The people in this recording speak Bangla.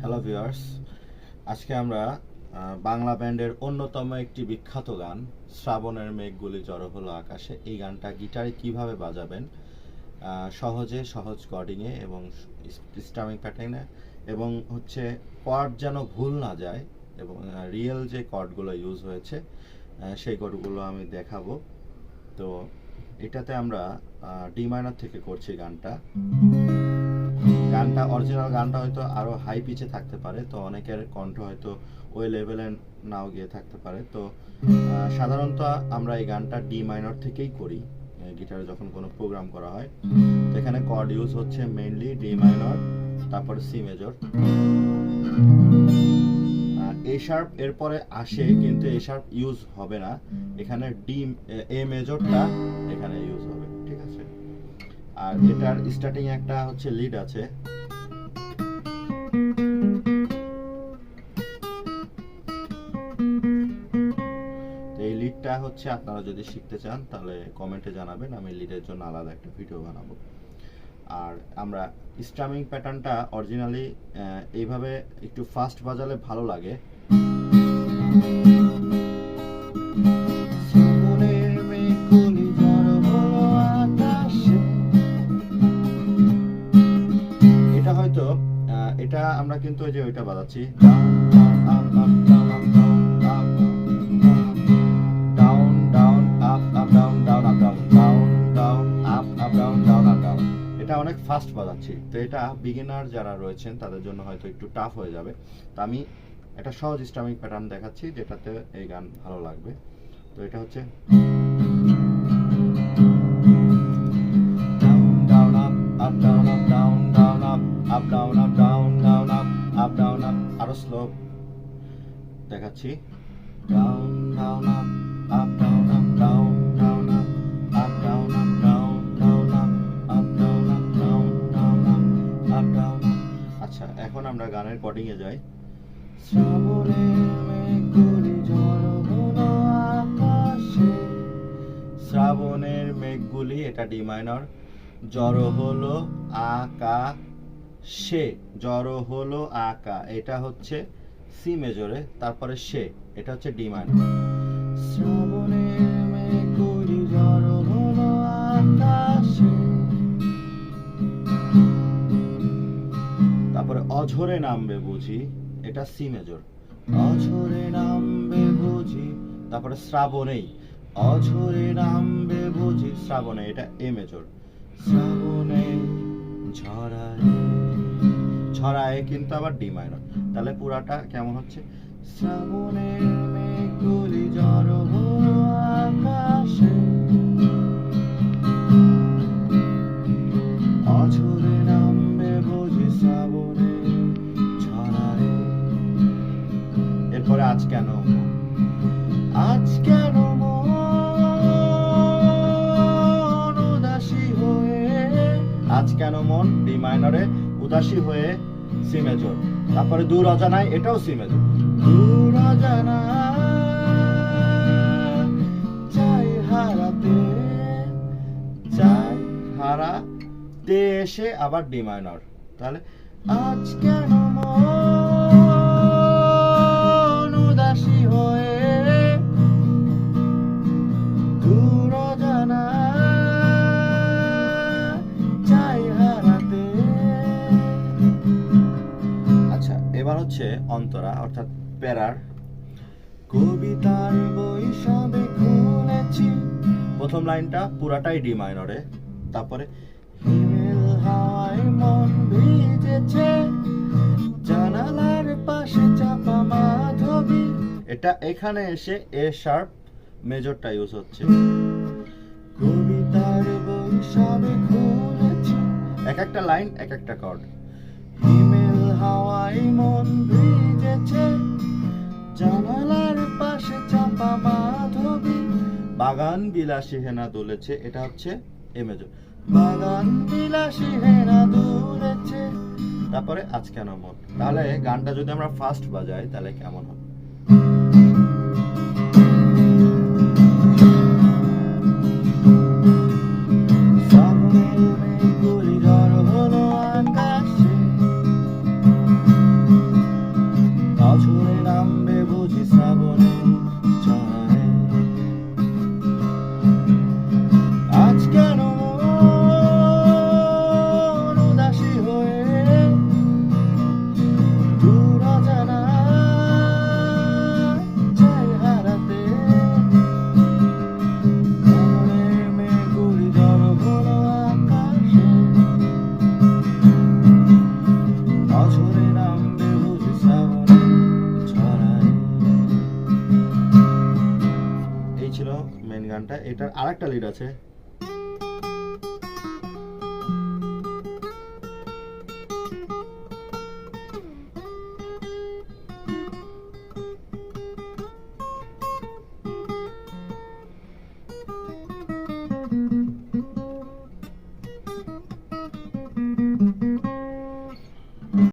হ্যালো ভিউয়ার্স আজকে আমরা বাংলা ব্যান্ডের অন্যতম একটি বিখ্যাত গান, শ্রাবণের মেঘগুলি জড়ো হলো আকাশে। এই গানটা গিটারে কীভাবে বাজাবেন? সহজে, সহজ কর্ডিংয়ে এবং স্টামিং প্যাটার্নে এবং হচ্ছে কর্ড যেন ভুল না যায় এবং রিয়েল যে কর্ডগুলো ইউজ হয়েছে সেই কর্ডগুলো আমি দেখাবো। তো, এটাতে আমরা ডি মাইনর থেকে করছি গানটা। গানটা অরিজিনাল গানটা হয়তো আরও হাই পিচে থাকতে পারে, তো অনেকের কণ্ঠ হয়তো ওই লেভেলে নাও গিয়ে থাকতে পারে। তো সাধারণত আমরা এই গানটা ডি মাইনর থেকেই করি গিটারে যখন কোনো প্রোগ্রাম করা হয়। তো এখানে কর্ড ইউজ হচ্ছে মেইনলি ডি মাইনর তারপর সি মেজর এ শার্প এরপরে আসে, কিন্তু এ শার্প ইউজ হবে না। এখানে ডি এ মেজরটা এখানে ইউজ হবে আর এটার স্টার্টিং একটা হচ্ছে লিড আছে। এই লিডটা হচ্ছে আপনারা যদি শিখতে চান, তাহলে কমেন্টে জানাবেন, আমি লিডের জন্য আলাদা একটা ভিডিও বানাবো। আর আমরা স্ট্রামিং প্যাটার্নটা অরিজিনালি এইভাবে একটু ফাস্ট বাজালে ভালো লাগে। এটা আমরা কিন্তু ওই যে ওইটা বাজাচ্ছি। Down down up up down down up down down up up down down up down এটা অনেক ফাস্ট বাজাচ্ছি। তো এটা বিগিনার যারা রয়েছেন, তাদের জন্য হয়তো একটু টাফ হয়ে যাবে। তো আমি একটা সহজ স্টামিক প্যাটার্ন দেখাচ্ছি, যেটাতে এই গান ভালো লাগবে। তো এটা হচ্ছে দেখাচ্ছি। Down down, up up, down আচ্ছা এখন আমরা গানের কর্ডিং এ যাই। শ্রাবণের মেঘগুলি জড়ো আকাশে। শ্রাবণের মেঘগুলি, এটা ডি মাইনর জড়ো হলো আকাশে। জড়ো হলো আকা, এটা হচ্ছে সি মেজরে তারপরে সে এটা হচ্ছে ডি মাইনর তারপরে অঝরে নামবে বুঝি এটা সি মেজর অঝরে নামবে বুঝি তারপরে শ্রাবণেই। অঝরে নামবে বুঝি শ্রাবণে এটা এ মেজর শ্রাবণে ঝরায়। ছড়ায় কিন্তু আবার ডি মাইনর তাহলে পুরাটা কেমন হচ্ছে? শ্রাবণের মেঘগুলি জড়ো হলো আকাশে। অঝরে নামবে বুঝি শ্রাবণে এরপরে আজ কেন আজ কেন মন উদাসী হয়ে আজ কেন মন ডি মাইনরে উদাসী হয়ে সি মেজর। তারপরে দূর অজানায় এটাও সি মেজর। দূর অজানা চাই হারাতে চাই হারাতে এসে আবার ডি মাইনর তাহলে আজ কেন হচ্ছে অন্তরা, অর্থাৎ প্যারার কবিতার বই সবে খুলেছি। প্রথম লাইনটা পুরাটাই ডি মাইনরে, তারপরে, হিমেল হাওয়ায় মন ভিজেছে, জানালার পাশে চাপা মাধবী। এটা এখানে এসে এ শার্প মেজরটা ইউজ হচ্ছে। কবিতার বই সবে খুলেছি। এক একটা লাইন, এক একটা কর্ড বাগান বিলাসী হেনা দুলেছে, এটা হচ্ছে এ মেজর বাগান বিলাসী হেনা দুলেছে, তারপরে আজকে মন তাহলে গানটা যদি আমরা ফার্স্ট বাজাই, তাহলে কেমন হবে? এটার আরেকটা লিড আছে।